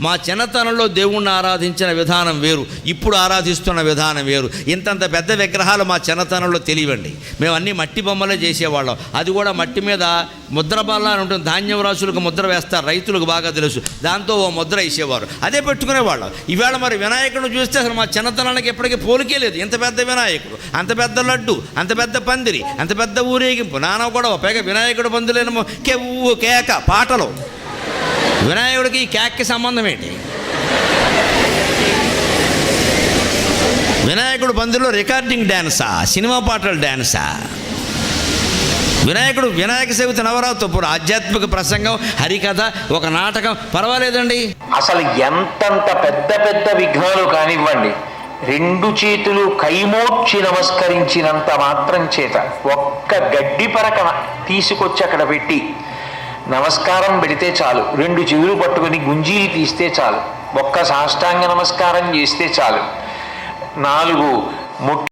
మా చిన్నతనంలో దేవుణ్ణి ఆరాధించిన విధానం వేరు ఇప్పుడు ఆరాధిస్తున్న విధానం వేరు. ఇంతంత పెద్ద విగ్రహాలు మా చిన్నతనంలో తెలియండి మేము అన్ని మట్టి బొమ్మలే చేసేవాళ్ళం. అది కూడా మట్టి మీద ముద్ర బల్ల అని ఉంటుంది. ధాన్యం రాసులకు ముద్ర వేస్తారు. రైతులకు బాగా తెలుసు. దాంతో ఓ ముద్ర వేసేవారు. అదే పెట్టుకునేవాళ్ళం. ఈవేళ మరి వినాయకుడిని చూస్తే అసలు మా చిన్నతనానికి ఎప్పటికీ పోలికే లేదు. ఇంత పెద్ద వినాయకుడు అంత పెద్ద లడ్డు అంత పెద్ద పందిరి అంత పెద్ద ఊరేగింపు నాన్న కూడా పైగా వినాయకుడు పందిలేమో కెవ్వు కేక పాటలు. వినాయకుడికి ఈ క్యాక్కి సంబంధం ఏంటి? వినాయకుడు పందిలో రికార్డింగ్ డ్యాన్సా సినిమా పాటల డ్యాన్సా వినాయకుడు వినాయక చవితి నవరాత్రి ఇప్పుడు ఆధ్యాత్మిక ప్రసంగం హరికథ ఒక నాటకం పర్వాలేదండి? అసలు ఎంతంత పెద్ద పెద్ద విఘ్నాలు కానివ్వండి. రెండు చేతులు కైమోడ్చి నమస్కరించినంత మాత్రం చేత ఒక్క గడ్డి పరక తీసుకొచ్చి అక్కడ పెట్టి నమస్కారం పెడితే చాలు. రెండు చెవులు పట్టుకొని గుంజీలు తీస్తే చాలు. ఒక్క సాష్టాంగ నమస్కారం చేస్తే చాలు. నాలుగు ముట్